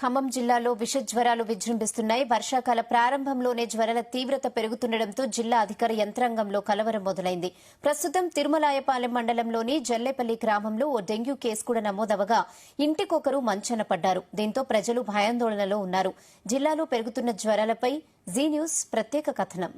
ఖమ్మం జిల్లాలో విష జ్వరాలు విజృంభిస్తున్నాయి. వర్షాకాల ప్రారంభంలోనే జ్వరాల తీవ్రత పెరుగుతుండటంతో జిల్లా అధికార యంత్రాంగంలో కలవరం మొదలైంది. ప్రస్తుతం తిరుమలాయపాలెం మండలంలోని జల్లేపల్లి గ్రామంలో ఓ డెంగ్యూ కేసు కూడా నమోదవగా ఇంటికొకరు మంచన పడ్డారు. దీంతో ప్రజలు భయాందోళనలో ఉన్నారు. జిల్లాలో పెరుగుతున్న జ్వరాలపై జీ న్యూస్ ప్రత్యేక కథనం.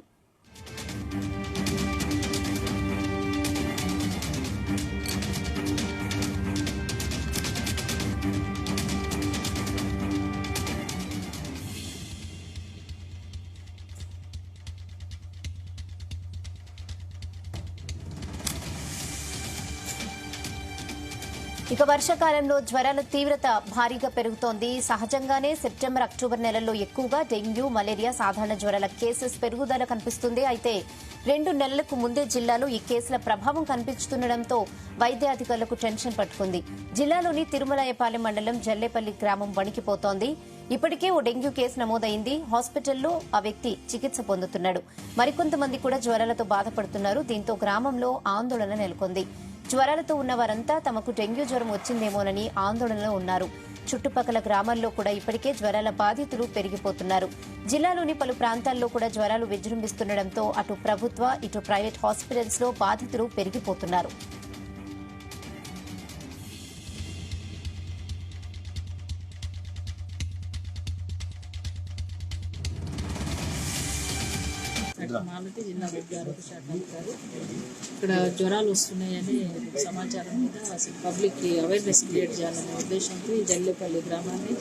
ఇక వర్షాకాలంలో జ్వరాల తీవ్రత భారీగా పెరుగుతోంది. సహజంగానే సెప్టెంబర్ అక్టోబర్ నెలల్లో ఎక్కువగా డెంగ్యూ మలేరియా సాధారణ జ్వరాల కేసెస్ పెరుగుదల కనిపిస్తుంది. అయితే రెండు నెలలకు ముందే జిల్లాలో ఈ కేసుల ప్రభావం కనిపిస్తుండటంతో వైద్యాధికారులకు టెన్షన్ పట్టుకుంది. జిల్లాలోని తిరుమలాయపాలెం మండలం జల్లేపల్లి గ్రామం వణికిపోతోంది. ఇప్పటికే ఓ డెంగ్యూ కేసు నమోదైంది. హాస్పిటల్లో ఆ వ్యక్తి చికిత్స పొందుతున్నాడు. మరికొంతమంది కూడా జ్వరాలతో బాధపడుతున్నారు. దీంతో గ్రామంలో ఆందోళన నెలకొంది. జ్వరాలతో ఉన్న వారంతా తమకు డెంగ్యూ జ్వరం వచ్చిందేమోనని ఆందోళనలో ఉన్నారు. చుట్టుపక్కల గ్రామాల్లో కూడా ఇప్పటికే జ్వరాల బాధితులు పెరిగిపోతున్నారు. జిల్లాలోని పలు ప్రాంతాల్లో కూడా జ్వరాలు విజృంభిస్తుండటంతో అటు ప్రభుత్వ ఇటు ప్రైవేట్ హాస్పిటల్స్లో బాధితులు పెరిగిపోతున్నారు. మాలతి జిల్లా వైద్య ఆరోగ్య శాఖ అధికారి. ఇక్కడ జ్వరాలు వస్తున్నాయని సమాచారం మీద పబ్లిక్కి అవేర్నెస్ క్రియేట్ చేయాలనే ఉద్దేశంతో ఈ జల్లేపల్లి గ్రామాన్ని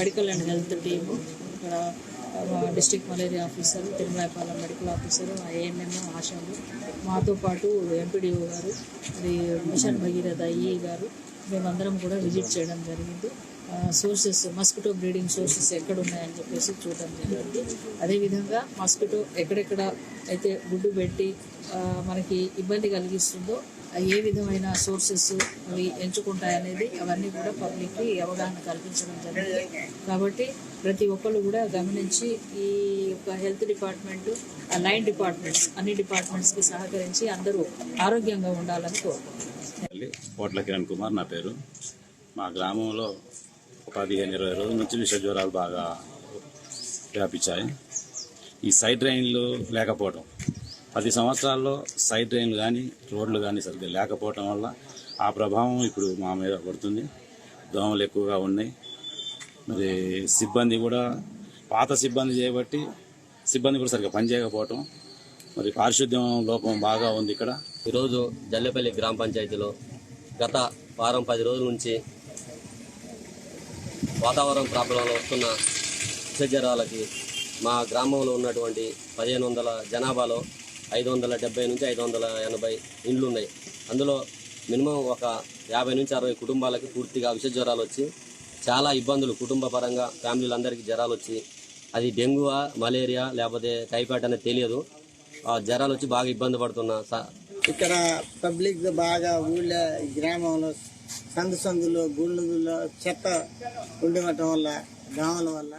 మెడికల్ అండ్ హెల్త్ టీము ఇక్కడ district malaria officer Tirumalayapalem medical officer ANM ఆశాలు మాతో పాటు ఎంపీడీఓ గారు మరి మిషన్ భగీరథ ఈఈ గారు మేమందరం కూడా విజిట్ చేయడం జరిగింది. సోర్సెస్ మస్కిటో బ్రీడింగ్ సోర్సెస్ ఎక్కడ ఉన్నాయని చెప్పేసి చూడడం జరిగింది. అదేవిధంగా మస్కిటో ఎక్కడెక్కడ అయితే గుడ్డు పెట్టి మనకి ఇబ్బంది కలిగిస్తుందో ఏ విధమైన సోర్సెస్ అవి ఎంచుకుంటాయనేది అవన్నీ కూడా పబ్లిక్కి అవగాహన కల్పించడం జరిగింది. కాబట్టి ప్రతి ఒక్కళ్ళు కూడా గమనించి ఈ యొక్క హెల్త్ డిపార్ట్మెంట్ లైన్ డిపార్ట్మెంట్స్ అన్ని డిపార్ట్మెంట్స్కి సహకరించి అందరూ ఆరోగ్యంగా ఉండాలని కోరుకుంటున్నాను కోట్ల కిరణ్ కుమార్ నా పేరు. మా గ్రామంలో పదిహేను ఇరవై రోజుల నుంచి విష జ్వరాలు బాగా వ్యాపించాయి. ఈ సైడ్ డ్రైన్లు లేకపోవడం పది సంవత్సరాల్లో సైడ్ డ్రైన్లు కానీ రోడ్లు కానీ సరిగ్గా లేకపోవడం వల్ల ఆ ప్రభావం ఇప్పుడు మా మీద పడుతుంది. దోమలు ఎక్కువగా ఉన్నాయి. మరి సిబ్బంది కూడా పాత సిబ్బంది చేయబట్టి సిబ్బంది కూడా సరిగ్గా పనిచేయకపోవటం మరి పారిశుద్ధ్యం లోపం బాగా ఉంది ఇక్కడ. ఈరోజు జల్లెపల్లి గ్రామ పంచాయతీలో గత వారం పది రోజుల నుంచి వాతావరణ ప్రాబ్లంలో వస్తున్న విషజ్వరాలకి మా గ్రామంలో ఉన్నటువంటి పదిహేను వందల జనాభాలో ఐదు వందల డెబ్బై నుంచి ఐదు వందల ఎనభై ఇండ్లు ఉన్నాయి. అందులో మినిమం ఒక యాభై నుంచి అరవై కుటుంబాలకి పూర్తిగా విషజ్వరాలు వచ్చి చాలా ఇబ్బందులు కుటుంబ పరంగా ఫ్యామిలీలందరికీ జ్వరాలు వచ్చి అది డెంగ్యూవా మలేరియా లేకపోతే టైఫాయిడ్ అనేది తెలియదు. ఆ జ్వరాలు వచ్చి బాగా ఇబ్బంది పడుతున్న స- ఇక్కడ పబ్లిక్ బాగా ఊళ్ళో గ్రామంలో సందు సందులో గుళ్ళలో చెత్త ఉండటం వల్ల దోమల వల్ల.